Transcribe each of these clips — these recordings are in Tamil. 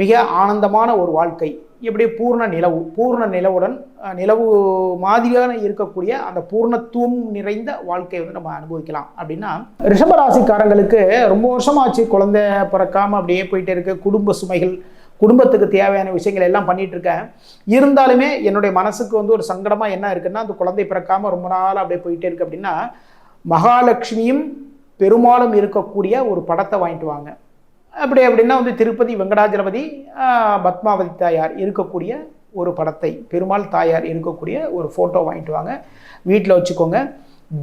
மிக ஆனந்தமான ஒரு வாழ்க்கை. இப்படி பூர்ண நிலவு பூர்ண நிலவுடன் நிலவு மாதிரியான இருக்கக்கூடிய அந்த பூர்ணத்துவம் நிறைந்த வாழ்க்கையை வந்து நம்ம அனுபவிக்கலாம். அப்படின்னா ரிஷபராசிக்காரங்களுக்கு ரொம்ப வருஷமாச்சு குழந்தை பிறக்காம அப்படியே போயிட்டே இருக்கு. குடும்ப சுமைகள் குடும்பத்துக்கு தேவையான விஷயங்கள் எல்லாம் பண்ணிட்டு இருக்கேன். இருந்தாலுமே என்னுடைய மனசுக்கு வந்து ஒரு சங்கடமா என்ன இருக்குன்னா அந்த குழந்தை பிறக்காம ரொம்ப நாள் அப்படியே போயிட்டே இருக்கு அப்படின்னா மகாலட்சுமியும் பெருமாளும் இருக்கக்கூடிய ஒரு படத்தை வாங்கிட்டு வாங்க. அப்படி அப்படின்னா வந்து திருப்பதி வெங்கடாஜலபதி பத்மாவதி தாயார் இருக்கக்கூடிய ஒரு படத்தை பெருமாள் தாயார் இருக்கக்கூடிய ஒரு ஃபோட்டோ வாங்கிட்டு வாங்க. வீட்டில் வச்சுக்கோங்க.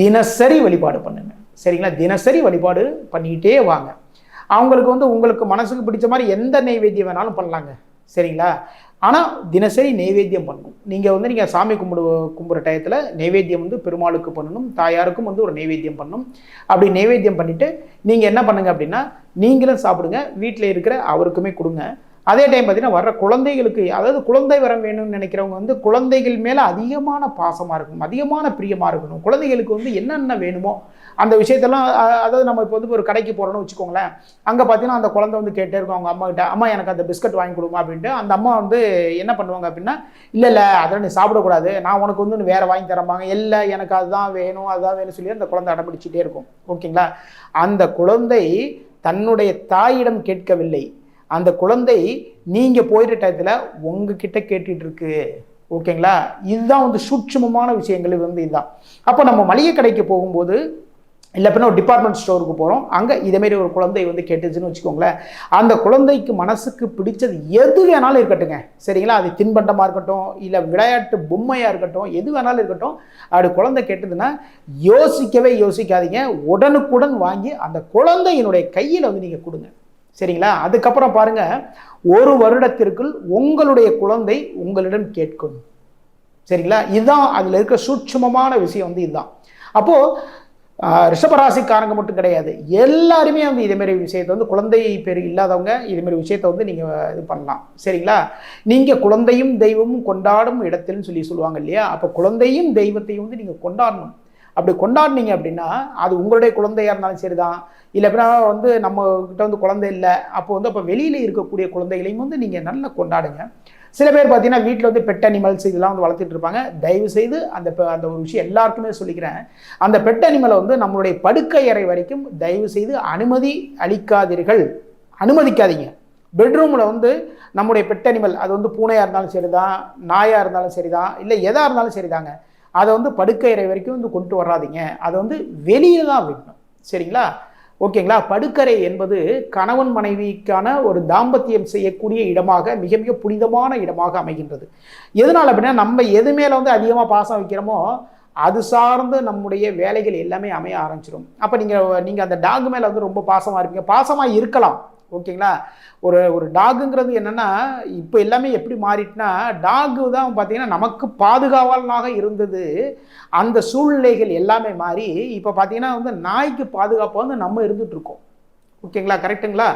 தினசரி வழிபாடு பண்ணுங்க. சரிங்களா? தினசரி வழிபாடு பண்ணிக்கிட்டே வாங்க. அவங்களுக்கு வந்து உங்களுக்கு மனசுக்கு பிடிச்ச மாதிரி எந்த நெய்வேத்தியம் வேணாலும் பண்ணலாங்க. சரிங்களா? ஆனால் தினசரி நைவேத்தியம் பண்ணணும். நீங்கள் வந்து நீங்கள் சாமி கும்பிடு கும்பிட்ற டயத்தில் நைவேத்தியம் வந்து பெருமாளுக்கு பண்ணணும் தாயாருக்கும் வந்து ஒரு நைவேத்தியம் பண்ணணும். அப்படி நைவேத்தியம் பண்ணிவிட்டு நீங்கள் என்ன பண்ணுங்க அப்படின்னா நீங்களும் சாப்பிடுங்க வீட்டில் இருக்கிற அவருக்குமே கொடுங்க. அதே டைம் பார்த்தீங்கன்னா வர்ற குழந்தைகளுக்கு அதாவது குழந்தை வரம் வேணும்னு நினைக்கிறவங்க வந்து குழந்தைகள் மேலே அதிகமான பாசமாக இருக்கணும் அதிகமான பிரியமாக இருக்கணும். குழந்தைகளுக்கு வந்து என்னென்ன வேணுமோ அந்த விஷயத்தெல்லாம் அதாவது நம்ம இப்போ வந்து ஒரு கடைக்கு போகிறோம்னு வச்சுக்கோங்களேன். அங்கே பார்த்தீங்கன்னா அந்த குழந்தை வந்து கேட்டே இருக்கும். அவங்க அம்மா கிட்ட அம்மா எனக்கு அந்த பிஸ்கட் வாங்கி கொடுமா அப்படின்ட்டு. அந்த அம்மா வந்து என்ன பண்ணுவாங்க அப்படின்னா இல்லை இல்லை அதெல்லாம் நீ சாப்பிடக்கூடாது. நான் உனக்கு வந்து வேறு வாங்கி தரமாங்க இல்லை எனக்கு அதுதான் வேணும் அதுதான் வேணும் சொல்லி அந்த குழந்தை அடம்பிடிச்சிட்டே இருக்கும். ஓகேங்களா? அந்த குழந்தை தன்னுடைய தாயிடம் கேட்கவில்லை. அந்த குழந்தை நீங்கள் போயிடுற டயத்தில் உங்ககிட்ட கேட்டுட்டு இருக்கு. ஓகேங்களா? இதுதான் வந்து சூட்சுமமான விஷயங்கள் வந்து இதுதான். அப்போ நம்ம மளிகை கடைக்கு போகும்போது இல்லை பின்ன ஒரு டிபார்ட்மெண்ட் ஸ்டோருக்கு போகிறோம் அங்கே இதேமாரி ஒரு குழந்தை வந்து கேட்டுச்சுன்னு வச்சுக்கோங்களேன். அந்த குழந்தைக்கு மனசுக்கு பிடிச்சது எது வேணாலும் இருக்கட்டுங்க. சரிங்களா? அது தின்பண்டமாக இருக்கட்டும் இல்லை விளையாட்டு பொம்மையாக இருக்கட்டும் எது வேணாலும் இருக்கட்டும். அப்படி குழந்தை கேட்டதுன்னா யோசிக்கவே யோசிக்காதீங்க. உடனுக்குடன் வாங்கி அந்த குழந்தையினுடைய கையில் வந்து நீங்கள் கொடுங்க. சரிங்களா? அதுக்கப்புறம் பாருங்க ஒரு வருடத்திற்குள் உங்களுடைய குழந்தை உங்களிடம் கேட்கும். சரிங்களா? இதுதான் அதில் இருக்க சூட்சுமமான விஷயம் வந்து இதுதான். அப்போது ரிஷபராசிக்காரங்க மட்டும் கிடையாது. எல்லாருமே வந்து இதேமாரி விஷயத்தை வந்து குழந்தை பேர் இல்லாதவங்க இதேமாரி விஷயத்தை வந்து நீங்கள் இது பண்ணலாம். சரிங்களா? நீங்கள் குழந்தையும் தெய்வமும் கொண்டாடும் இடத்தில்னு சொல்லி சொல்லுவாங்க இல்லையா? அப்போ குழந்தையும் தெய்வத்தையும் வந்து நீங்கள் கொண்டாடணும். அப்படி கொண்டாடினீங்க அப்படின்னா அது உங்களுடைய குழந்தையாக இருந்தாலும் சரிதான். இல்லை அப்படின்னா வந்து நம்ம கிட்ட வந்து குழந்தை இல்லை. அப்போ வந்து அப்போ வெளியில் இருக்கக்கூடிய குழந்தைகளையும் வந்து நீங்கள் நல்லா கொண்டாடுங்க. சில பேர் பார்த்தீங்கன்னா வீட்டில் வந்து பெட் அனிமல்ஸ் இதெல்லாம் வந்து வளர்த்துட்டு இருப்பாங்க. தயவு செய்து அந்த அந்த ஒரு விஷயம் எல்லாருக்குமே சொல்லிக்கிறேன். அந்த பெட் அனிமலை வந்து நம்மளுடைய படுக்கை அறை வரைக்கும் தயவு செய்து அனுமதி அளிக்காதீர்கள். அனுமதிக்காதீங்க. பெட்ரூமில் வந்து நம்முடைய பெட் அனிமல் அது வந்து பூனையாக இருந்தாலும் சரிதான் நாயாக இருந்தாலும் சரிதான் இல்லை எதாக இருந்தாலும் சரிதாங்க. அதை வந்து படுக்கை அறை வரைக்கும் வந்து கொண்டு வராதீங்க. அதை வந்து வெளியே தான் விடணும். சரிங்களா? ஓகேங்களா? படுக்கறை என்பது கணவன் மனைவிக்கான ஒரு தாம்பத்தியம் செய்யக்கூடிய இடமாக மிக மிக புனிதமான இடமாக அமைகின்றது. எதனால் அப்படின்னா நம்ம எது மேலே வந்து அதிகமாக பாசம் வைக்கிறோமோ அது சார்ந்து நம்முடைய வேலைகள் எல்லாமே அமைய ஆரம்பிச்சிடும் அப்போ நீங்கள் நீங்கள் அந்த டாக் மேலே வந்து ரொம்ப பாசமாக இருப்பீங்க. பாசமாக இருக்கலாம். ஓகேங்களா? ஒரு ஒரு டாகுங்கிறது என்னென்னா இப்போ எல்லாமே எப்படி மாறிட்டுனா டாகு தான் பார்த்தீங்கன்னா நமக்கு பாதுகாவலனாக இருந்தது. அந்த சூழ்நிலைகள் எல்லாமே மாறி இப்போ பார்த்தீங்கன்னா வந்து நாய்க்கு பாதுகாப்பாக வந்து நம்ம இருந்துகிட்ருக்கோம் ஓகேங்களா? கரெக்ட்டுங்களா?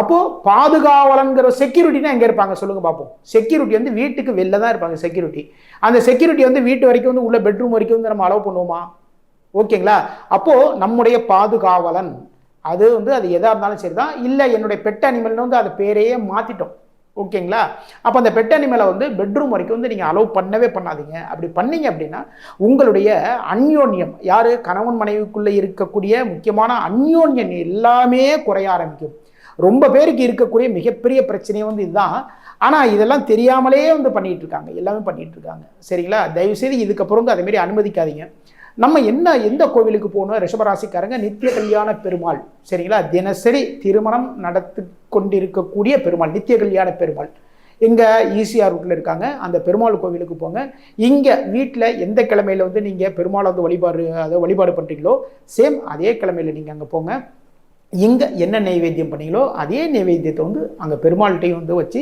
அப்போது பாதுகாவலன்கிற செக்யூரிட்டினா எங்கே இருப்பாங்க? சொல்லுங்கள் பார்ப்போம் செக்யூரிட்டி வந்து வீட்டுக்கு வெளில தான் இருப்பாங்க செக்யூரிட்டி. அந்த செக்யூரிட்டி வந்து வீட்டு வரைக்கும் வந்து உள்ள பெட்ரூம் வரைக்கும் வந்து நம்ம அலோவ் பண்ணுவோமா? ஓகேங்களா? அப்போது நம்முடைய பாதுகாவலன் அது வந்து அது எதாக இருந்தாலும் சரி தான் இல்லை என்னுடைய பெட் அனிமல்னு வந்து அது பேரையே மாற்றிட்டோம் ஓகேங்களா? அப்போ அந்த பெட் அனிமலை வந்து பெட்ரூம் வரைக்கும் வந்து நீங்கள் அலோவ் பண்ணவே பண்ணாதீங்க. அப்படி பண்ணீங்க அப்படின்னா உங்களுடைய அந்யோன்யம் யார்? கணவன் மனைவிக்குள்ளே இருக்கக்கூடிய முக்கியமான அந்யோன்யம் எல்லாமே குறைய ஆரம்பிக்கும். ரொம்ப பேருக்கு இருக்கக்கூடிய மிகப்பெரிய பிரச்சனையே வந்து இதுதான். ஆனால் இதெல்லாம் தெரியாமலே வந்து பண்ணிகிட்ருக்காங்க இருக்காங்க. எல்லாமே பண்ணிகிட்ருக்காங்க இருக்காங்க. சரிங்களா? தயவுசெய்து இதுக்கப்புறம் வந்து அதேமாரி அனுமதிக்காதீங்க. நம்ம என்ன எந்த கோவிலுக்கு போகணும்? ரிஷபராசிக்காரங்க நித்திய கல்யாண பெருமாள். சரிங்களா? தினசரி திருமணம் நடத்தி கொண்டிருக்கக்கூடிய பெருமாள் நித்திய கல்யாண பெருமாள். இங்கே ஈசிஆர் ரூட்டில் இருக்காங்க. அந்த பெருமாள் கோவிலுக்கு போங்க. இங்கே வீட்டில் எந்த கிழமையில வந்து நீங்கள் பெருமாள் வந்து வழிபாடு அதை வழிபாடு பண்ணுறீங்களோ சேம் அதே கிழமையில் நீங்கள் அங்கே போங்க. இங்கே என்ன நைவேத்தியம் பண்ணீங்களோ அதே நைவேத்தியத்தை வந்து அங்கே பெருமாள்கிட்டையும் வந்து வச்சு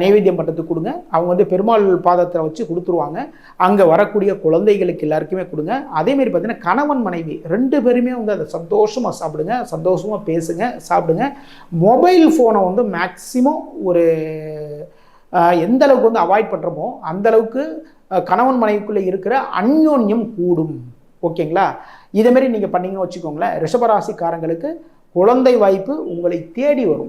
நைவேத்தியம் பண்ணுறதுக்கு கொடுங்க. அவங்க வந்து பெருமாள் பாதத்தில் வச்சு கொடுத்துருவாங்க. அங்கே வரக்கூடிய குழந்தைகளுக்கு எல்லாருக்குமே கொடுங்க. அதேமாரி பார்த்தீங்கன்னா கணவன் மனைவி ரெண்டு பேருமே வந்து அதை சந்தோஷமாக சாப்பிடுங்க. சந்தோஷமாக பேசுங்க சாப்பிடுங்க. மொபைல் ஃபோனை வந்து மேக்ஸிமம் ஒரு எந்த அளவுக்கு வந்து அவாய்ட் பண்ணுறோமோ அந்த அளவுக்கு கணவன் மனைவிக்குள்ளே இருக்கிற அந்யோன்யம் கூடும். ஓகேங்களா? இதேமாரி நீங்கள் பண்ணிங்கன்னு வச்சுக்கோங்களேன். ரிஷபராசிக்காரங்களுக்கு குழந்தை வாய்ப்பு உங்களை தேடி வரும்.